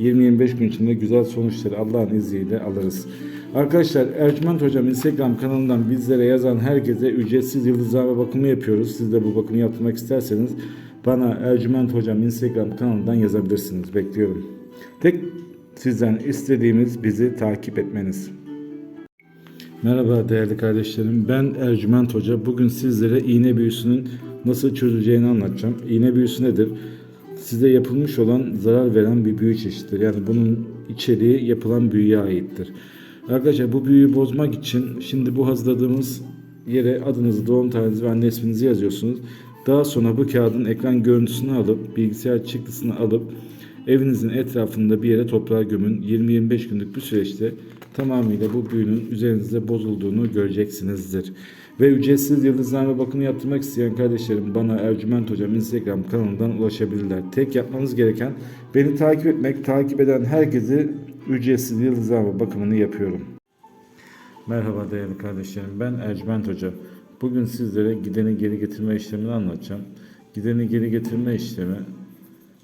20-25 gün içinde güzel sonuçları Allah'ın izniyle alırız. Arkadaşlar Ercüment Hocam Instagram kanalından bizlere yazan herkese ücretsiz yıldızlama bakımı yapıyoruz. Siz de bu bakımı yaptırmak isterseniz bana Ercüment Hocam Instagram kanalından yazabilirsiniz. Bekliyorum. Tek sizden istediğimiz bizi takip etmeniz. Merhaba değerli kardeşlerim. Ben Ercüment Hoca. Bugün sizlere iğne büyüsünün nasıl çözüleceğini anlatacağım. İğne büyüsü nedir? Size yapılmış olan zarar veren bir büyü çeşididir. Yani bunun içeriği yapılan büyüye aittir. Arkadaşlar bu büyüyü bozmak için şimdi bu hazırladığımız yere adınızı, doğum tarihinizi ve anne isminizi yazıyorsunuz. Daha sonra bu kağıdın ekran görüntüsünü alıp bilgisayar çıktısını alıp evinizin etrafında bir yere toprağa gömün. 20-25 günlük bir süreçte tamamıyla bu büyünün üzerinizde bozulduğunu göreceksinizdir. Ve ücretsiz yıldızlama bakımı yaptırmak isteyen kardeşlerim bana Ercüment Hocam Instagram kanalından ulaşabilirler. Tek yapmanız gereken beni takip etmek, takip eden herkesi ücretsiz yıldızlama bakımını yapıyorum. Merhaba değerli kardeşlerim ben Ercüment Hoca. Bugün sizlere gideni geri getirme işlemini anlatacağım. Gideni geri getirme işlemi